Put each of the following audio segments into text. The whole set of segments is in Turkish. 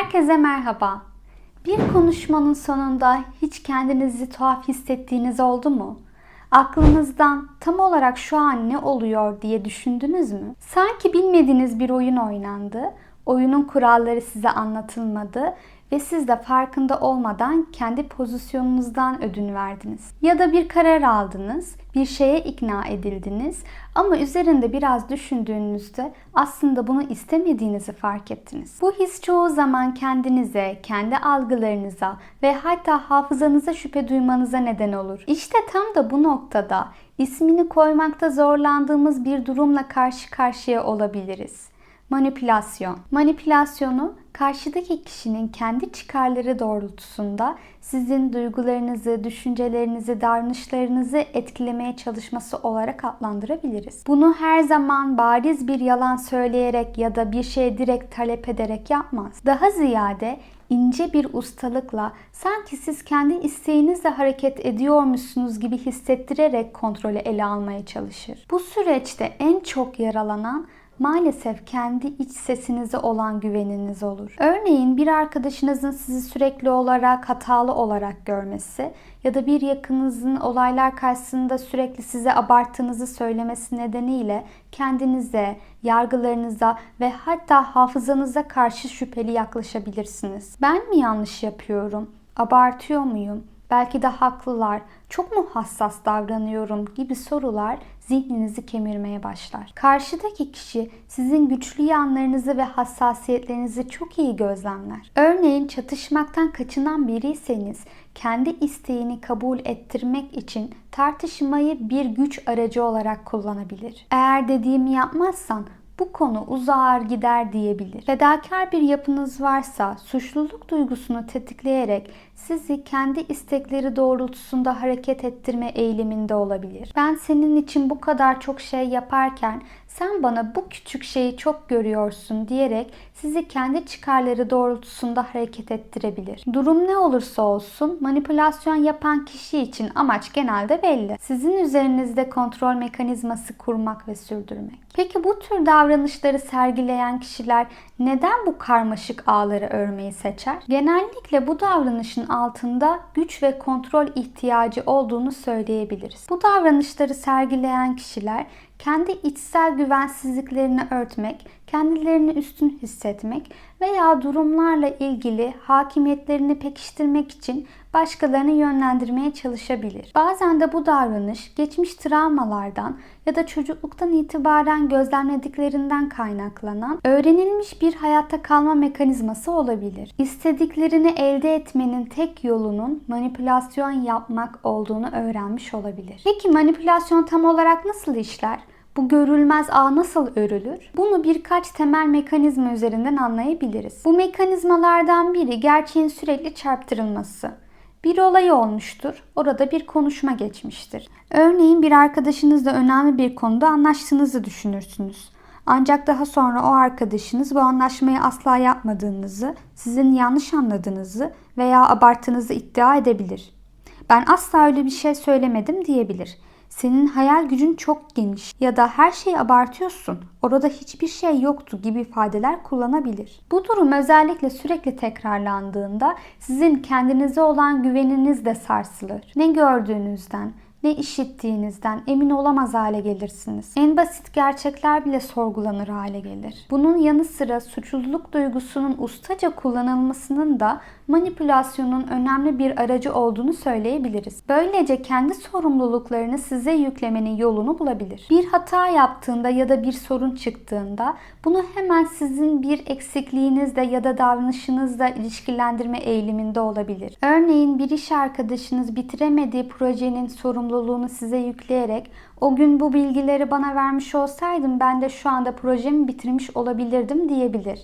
Herkese merhaba. Bir konuşmanın sonunda hiç kendinizi tuhaf hissettiğiniz oldu mu? Aklınızdan tam olarak şu an ne oluyor diye düşündünüz mü? Sanki bilmediğiniz bir oyun oynandı, oyunun kuralları size anlatılmadı ve siz de farkında olmadan kendi pozisyonunuzdan ödün verdiniz. Ya da bir karar aldınız, bir şeye ikna edildiniz ama üzerinde biraz düşündüğünüzde aslında bunu istemediğinizi fark ettiniz. Bu his çoğu zaman kendinize, kendi algılarınıza ve hatta hafızanıza şüphe duymanıza neden olur. İşte tam da bu noktada ismini koymakta zorlandığımız bir durumla karşı karşıya olabiliriz. Manipülasyon. Manipülasyonu karşıdaki kişinin kendi çıkarları doğrultusunda sizin duygularınızı, düşüncelerinizi, davranışlarınızı etkilemeye çalışması olarak adlandırabiliriz. Bunu her zaman bariz bir yalan söyleyerek ya da bir şey direkt talep ederek yapmaz. Daha ziyade ince bir ustalıkla sanki siz kendi isteğinizle hareket ediyormuşsunuz gibi hissettirerek kontrolü ele almaya çalışır. Bu süreçte en çok yaralanan maalesef kendi iç sesinize olan güveniniz olur. Örneğin bir arkadaşınızın sizi sürekli olarak hatalı olarak görmesi ya da bir yakınınızın olaylar karşısında sürekli size abarttığınızı söylemesi nedeniyle kendinize, yargılarınıza ve hatta hafızanıza karşı şüpheli yaklaşabilirsiniz. Ben mi yanlış yapıyorum? Abartıyor muyum? Belki de haklılar, çok mu hassas davranıyorum gibi sorular zihninizi kemirmeye başlar. Karşıdaki kişi sizin güçlü yanlarınızı ve hassasiyetlerinizi çok iyi gözlemler. Örneğin çatışmaktan kaçınan biriyseniz kendi isteğini kabul ettirmek için tartışmayı bir güç aracı olarak kullanabilir. Eğer dediğimi yapmazsan bu konu uzar gider diyebilir. Fedakar bir yapınız varsa suçluluk duygusunu tetikleyerek sizi kendi istekleri doğrultusunda hareket ettirme eğiliminde olabilir. Ben senin için bu kadar çok şey yaparken sen bana bu küçük şeyi çok görüyorsun diyerek sizi kendi çıkarları doğrultusunda hareket ettirebilir. Durum ne olursa olsun manipülasyon yapan kişi için amaç genelde belli. Sizin üzerinizde kontrol mekanizması kurmak ve sürdürmek. Peki bu tür davranışları sergileyen kişiler neden bu karmaşık ağları örmeyi seçer? Genellikle bu davranışın altında güç ve kontrol ihtiyacı olduğunu söyleyebiliriz. Bu davranışları sergileyen kişiler kendi içsel güvensizliklerini örtmek, kendilerini üstün hissetmek veya durumlarla ilgili hakimiyetlerini pekiştirmek için başkalarını yönlendirmeye çalışabilir. Bazen de bu davranış geçmiş travmalardan ya da çocukluktan itibaren gözlemlediklerinden kaynaklanan öğrenilmiş bir hayatta kalma mekanizması olabilir. İstediklerini elde etmenin tek yolunun manipülasyon yapmak olduğunu öğrenmiş olabilir. Peki manipülasyon tam olarak nasıl işler? Bu görülmez ağ nasıl örülür? Bunu birkaç temel mekanizma üzerinden anlayabiliriz. Bu mekanizmalardan biri gerçeğin sürekli çarptırılması. Bir olay olmuştur. Orada bir konuşma geçmiştir. Örneğin bir arkadaşınızla önemli bir konuda anlaştığınızı düşünürsünüz. Ancak daha sonra o arkadaşınız bu anlaşmayı asla yapmadığınızı, sizin yanlış anladığınızı veya abarttığınızı iddia edebilir. Ben asla öyle bir şey söylemedim diyebilir. Senin hayal gücün çok geniş ya da her şeyi abartıyorsun. Orada hiçbir şey yoktu gibi ifadeler kullanabilir. Bu durum özellikle sürekli tekrarlandığında sizin kendinize olan güveniniz de sarsılır. Ne gördüğünüzden, ne işittiğinizden emin olamaz hale gelirsiniz. En basit gerçekler bile sorgulanır hale gelir. Bunun yanı sıra suçluluk duygusunun ustaca kullanılmasının da manipülasyonun önemli bir aracı olduğunu söyleyebiliriz. Böylece kendi sorumluluklarını size yüklemenin yolunu bulabilir. Bir hata yaptığında ya da bir sorun çıktığında bunu hemen sizin bir eksikliğinizle ya da davranışınızla ilişkilendirme eğiliminde olabilir. Örneğin bir iş arkadaşınız bitiremediği projenin sorumluluğunu size yükleyerek o gün bu bilgileri bana vermiş olsaydım ben de şu anda projemi bitirmiş olabilirdim diyebilir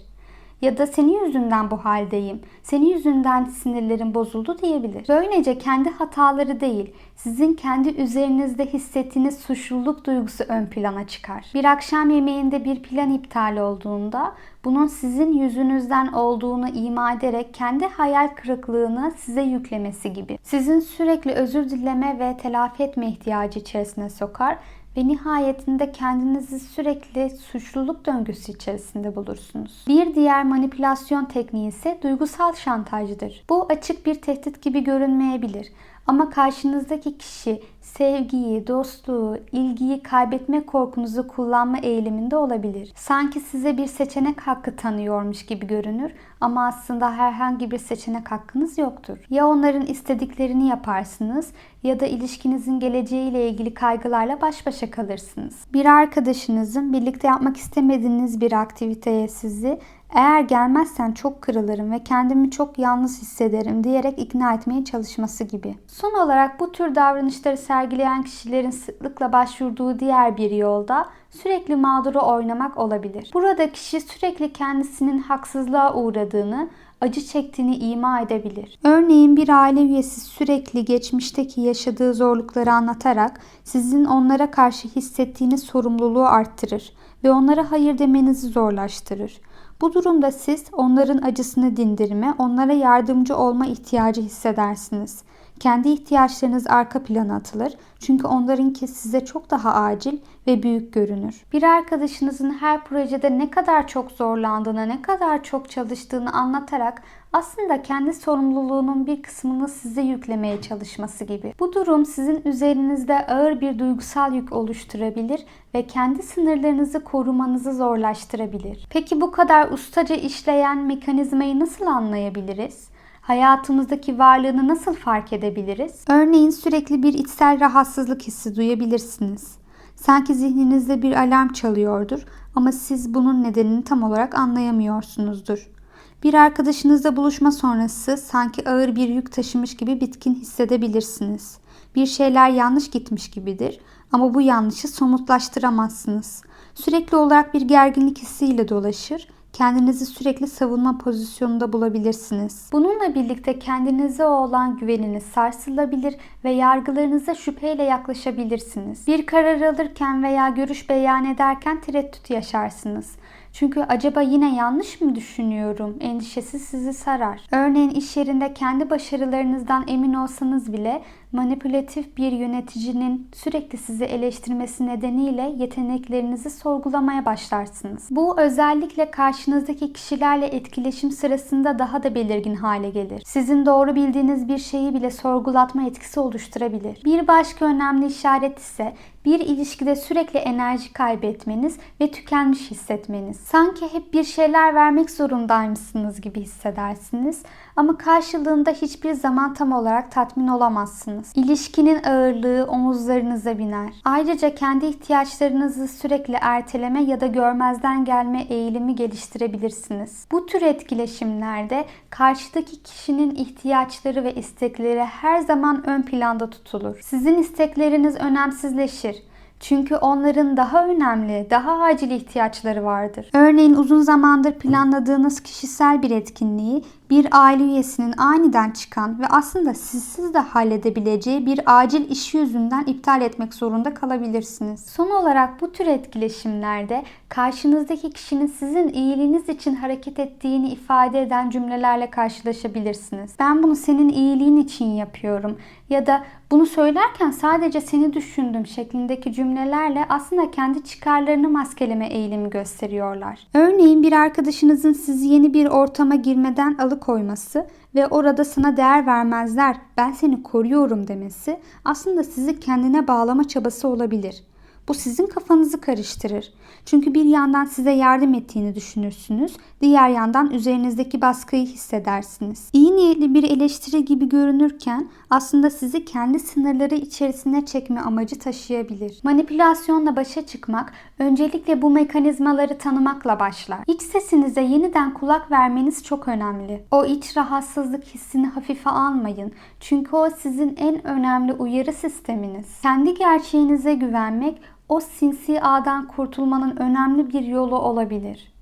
ya da senin yüzünden bu haldeyim, senin yüzünden sinirlerim bozuldu diyebilir. Böylece kendi hataları değil, sizin kendi üzerinizde hissettiğiniz suçluluk duygusu ön plana çıkar. Bir akşam yemeğinde bir plan iptal olduğunda bunun sizin yüzünüzden olduğunu ima ederek kendi hayal kırıklığını size yüklemesi gibi. Sizin sürekli özür dileme ve telafi etme ihtiyacı içerisine sokar ve nihayetinde kendinizi sürekli suçluluk döngüsü içerisinde bulursunuz. Bir diğer manipülasyon tekniği ise duygusal şantajdır. Bu açık bir tehdit gibi görünmeyebilir ama karşınızdaki kişi sevgiyi, dostluğu, ilgiyi kaybetme korkunuzu kullanma eğiliminde olabilir. Sanki size bir seçenek hakkı tanıyormuş gibi görünür ama aslında herhangi bir seçenek hakkınız yoktur. Ya onların istediklerini yaparsınız ya da ilişkinizin geleceğiyle ilgili kaygılarla baş başa kalırsınız. Bir arkadaşınızın birlikte yapmak istemediğiniz bir aktiviteye sizi eğer gelmezsen çok kırılırım ve kendimi çok yalnız hissederim diyerek ikna etmeye çalışması gibi. Son olarak bu tür davranışları sergileyen kişilerin sıklıkla başvurduğu diğer bir yolda sürekli mağduru oynamak olabilir. Burada kişi sürekli kendisinin haksızlığa uğradığını, acı çektiğini ima edebilir. Örneğin bir aile üyesi sürekli geçmişteki yaşadığı zorlukları anlatarak sizin onlara karşı hissettiğiniz sorumluluğu arttırır ve onlara hayır demenizi zorlaştırır. Bu durumda siz onların acısını dindirme, onlara yardımcı olma ihtiyacı hissedersiniz. Kendi ihtiyaçlarınız arka plana atılır çünkü onlarınki size çok daha acil ve büyük görünür. Bir arkadaşınızın her projede ne kadar çok zorlandığını, ne kadar çok çalıştığını anlatarak aslında kendi sorumluluğunun bir kısmını size yüklemeye çalışması gibi. Bu durum sizin üzerinizde ağır bir duygusal yük oluşturabilir ve kendi sınırlarınızı korumanızı zorlaştırabilir. Peki bu kadar ustaca işleyen mekanizmayı nasıl anlayabiliriz? Hayatımızdaki varlığını nasıl fark edebiliriz? Örneğin sürekli bir içsel rahatsızlık hissi duyabilirsiniz. Sanki zihninizde bir alarm çalıyordur ama siz bunun nedenini tam olarak anlayamıyorsunuzdur. Bir arkadaşınızla buluşma sonrası sanki ağır bir yük taşımış gibi bitkin hissedebilirsiniz. Bir şeyler yanlış gitmiş gibidir ama bu yanlışı somutlaştıramazsınız. Sürekli olarak bir gerginlik hissiyle dolaşır kendinizi sürekli savunma pozisyonunda bulabilirsiniz. Bununla birlikte kendinize olan güveniniz sarsılabilir ve yargılarınıza şüpheyle yaklaşabilirsiniz. Bir karar alırken veya görüş beyan ederken tereddüt yaşarsınız. Çünkü acaba yine yanlış mı düşünüyorum? Endişesi sizi sarar. Örneğin iş yerinde kendi başarılarınızdan emin olsanız bile manipülatif bir yöneticinin sürekli sizi eleştirmesi nedeniyle yeteneklerinizi sorgulamaya başlarsınız. Bu özellikle karşınızdaki kişilerle etkileşim sırasında daha da belirgin hale gelir. Sizin doğru bildiğiniz bir şeyi bile sorgulatma etkisi oluşturabilir. Bir başka önemli işaret ise bir ilişkide sürekli enerji kaybetmeniz ve tükenmiş hissetmeniz. Sanki hep bir şeyler vermek zorundaymışsınız gibi hissedersiniz ama karşılığında hiçbir zaman tam olarak tatmin olamazsınız. İlişkinin ağırlığı omuzlarınıza biner. Ayrıca kendi ihtiyaçlarınızı sürekli erteleme ya da görmezden gelme eğilimi geliştirebilirsiniz. Bu tür etkileşimlerde karşıdaki kişinin ihtiyaçları ve istekleri her zaman ön planda tutulur. Sizin istekleriniz önemsizleşir çünkü onların daha önemli, daha acil ihtiyaçları vardır. Örneğin uzun zamandır planladığınız kişisel bir etkinliği bir aile üyesinin aniden çıkan ve aslında sizsiz de halledebileceği bir acil işi yüzünden iptal etmek zorunda kalabilirsiniz. Son olarak bu tür etkileşimlerde karşınızdaki kişinin sizin iyiliğiniz için hareket ettiğini ifade eden cümlelerle karşılaşabilirsiniz. Ben bunu senin iyiliğin için yapıyorum ya da bunu söylerken sadece seni düşündüm şeklindeki cümlelerle aslında kendi çıkarlarını maskeleme eğilimi gösteriyorlar. Örneğin bir arkadaşınızın sizi yeni bir ortama girmeden alıkoyması ve orada sana değer vermezler, ben seni koruyorum demesi aslında sizi kendine bağlama çabası olabilir. Bu sizin kafanızı karıştırır. Çünkü bir yandan size yardım ettiğini düşünürsünüz, diğer yandan üzerinizdeki baskıyı hissedersiniz. İyi niyetli bir eleştiri gibi görünürken aslında sizi kendi sınırları içerisine çekme amacı taşıyabilir. Manipülasyonla başa çıkmak öncelikle bu mekanizmaları tanımakla başlar. İç sesinize yeniden kulak vermeniz çok önemli. O iç rahatsızlık hissini hafife almayın. Çünkü o sizin en önemli uyarı sisteminiz. Kendi gerçeğinize güvenmek o sinsi ağdan kurtulmanın önemli bir yolu olabilir.